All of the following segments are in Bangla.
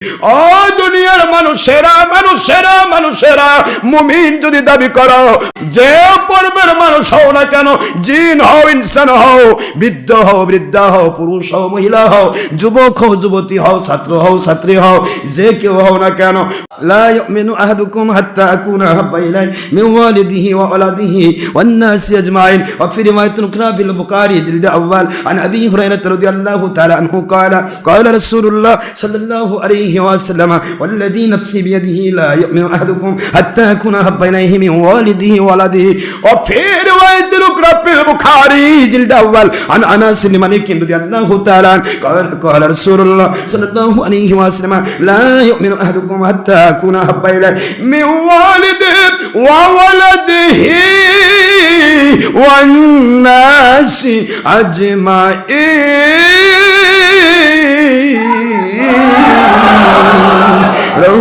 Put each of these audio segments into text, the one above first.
ও দুনিয়ার মানুষেরা মানুষেরা মানুষেরা মুমিন যদি দাবি করো যে পর্বের মানুষ হও না কেন জিন হও ইনসান হও বৃদ্ধ হও বৃদ্ধা হও পুরুষ হও মহিলা হও যুবক হও যুবতী হও ছাত্র হও ছাত্রী হও যে কেউ হও না কেন لا يؤمن أحدكم حتى أكون أحب إليه من والده وولده والناس أجمعين وفي رواية أخرى في البخاري جلد أول عن أبي هريرة رضي الله تعالى عنه قال قال رسول الله صلى الله عليه وسلم والذي نفسي بيده لا يؤمن أحدكم حتى أكون أحب إليه من والده وولده وفي رواية أخرى في البخاري جلد أول عن أنس بن مالك رضي الله تعالى عنه قال قال رسول الله صلى الله عليه وسلم لا يؤمن أحدكم حتى أكون أحب إليه من والده وولده والناس أجمعين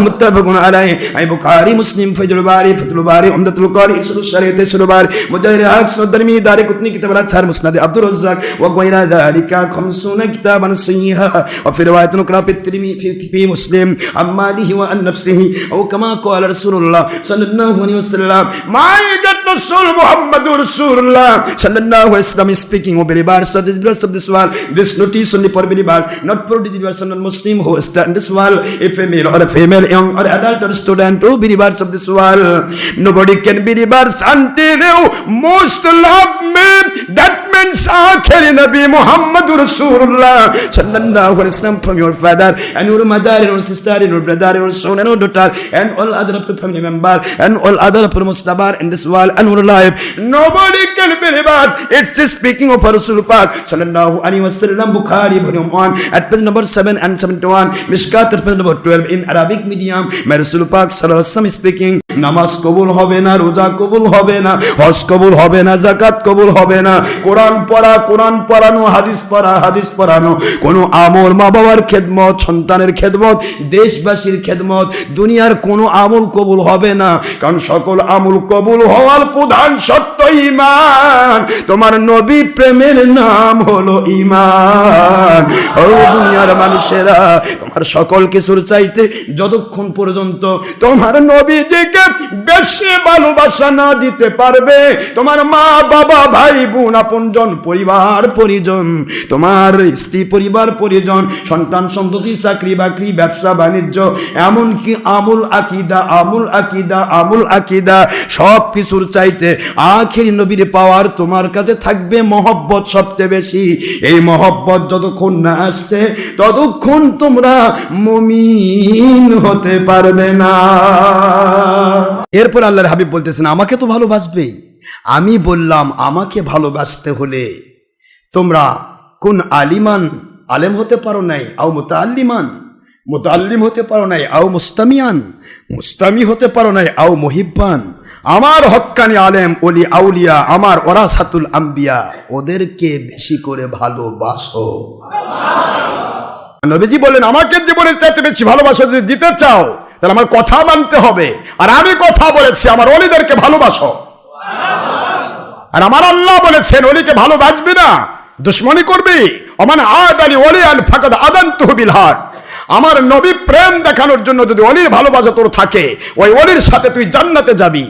মুত্তাফাকুন আলাইহি। আই বুখারী, মুসলিম, ফজলুল বারী ফতুল বারী, উমদাতুল কারী ইসরুল শরীহ তেসরুল বারী মুজাহির হক সদরমি দারে কুতনি কিতাব আল আথার মুসনাদ আব্দুর রাজ্জাক, ওয়া গায়রা যালিকা 50 কিতাবান সহিহা ওয়া ফি রিওয়ায়াত নুকরা ফি তিরমি ফি মুসলিম। আম্মালিহি ওয়া আন নাফসিহি আও কামা ক্বালা রাসূলুল্লাহ সাল্লাল্লাহু আলাইহি ওয়াসাল্লাম মা Rasul Muhammadur Rasulullah sallallahu alaihi wasallam is speaking who believers so the blessed of this world. This notice only for believers, not for the person non-Muslim who stand this world, a female or a female, young or adult or student, who believers of this world. Nobody can be believers until you most love me. That means akhir nabi muhammad rasulullah sallallahu alaihi wasallam from your father and your mother and your sister and your brother and your son and your daughter and all other of family member and all other mustabar in this world and your life. Nobody can believe it it's speaking of rasul pak sallallahu alaihi wasallam bukhari volume 1 at page number 7 and 71 mishkat at page number 12 in arabic medium. My rasul pak sallallahu alaihi wasallam speaking নামাজ কবুল হবে না, রোজা কবুল হবে না, হজ কবুল হবে না জাকাত কবুল হবে না। কোরআন পড়া, কোরআন পড়ানো, হাদিস পড়া, হাদিস পড়ানো। কোনো আমল মা বাবার খেদমত, সন্তানের খেদমত, দেশবাসীর খেদমত, দুনিয়ার কোনো আমল কবুল হবে না। কারণ সকল আমল কবুল হওয়ার প্রধান সত্য ইমান তোমার নবী প্রেমের নাম হলো ইমান ও দুনিয়ার মানুষেরা, তোমার সকল কিছুর চাইতে যতক্ষণ পর্যন্ত তোমার নবীজিকে বেশি ভালোবাসা না দিতে পারবে, তোমার মা, বাবা, ভাই, বোন, আপনজন, পরিবার, পরিজন, তোমার স্ত্রী, পরিবার, পরিজন, সন্তান, সন্ততি, চাকরি বাকরি, ব্যবসা, বাণিজ্য, এমনকি আমুল আকিদা আমুল আকিদা আমুল আকিদা, সব কিছুর চাইতে আখের নবীর পাওয়ার তোমার কাছে থাকবে মহব্বত সবচেয়ে বেশি। এই মহব্বত যতক্ষণ না আসছে, ততক্ষণ তোমরা মমিন হতে পারবে না। এরপর আল্লাহর হাবিব বলতেছেন, আমাকে তো ভালোবাসবেই আমি বললাম, আমাকে ভালোবাসতে হলে তোমরা কোন আলিমান, আলেম হতে পারো নাই, আও মোতাল্লিমান মোতাল্লিম হতে পারো নাই, আও মুস্তামিয়ান? মুস্তামি হতে পারো নাই, আও মহিব্বান? আমার হক্কানি আলেম, ওলি আউলিয়া, আমার ওরাসাতুল আম্বিয়া, ওদেরকে বেশি করে ভালোবাসো। নবীজি বলেন আমাকে জীবনের চাইতে বেশি ভালোবাসা যদি দিতে চাও, তাহলে আমার কথা মানতে হবে। আর আমি কথা বলেছি, আমার অলিদেরকে ভালোবাসো। আর আমার আল্লাহ বলেছেন অলিকে ভালোবাসবি না, দুশ্মনী করবি। অমান আদ আলী অলি আল ফাকাদ আদান তহবিল হার আমার নবী প্রেম দেখানোর জন্য যদি অলির ভালোবাসা তোর থাকে, ওই অলির সাথে তুই জান্নাতে যাবি।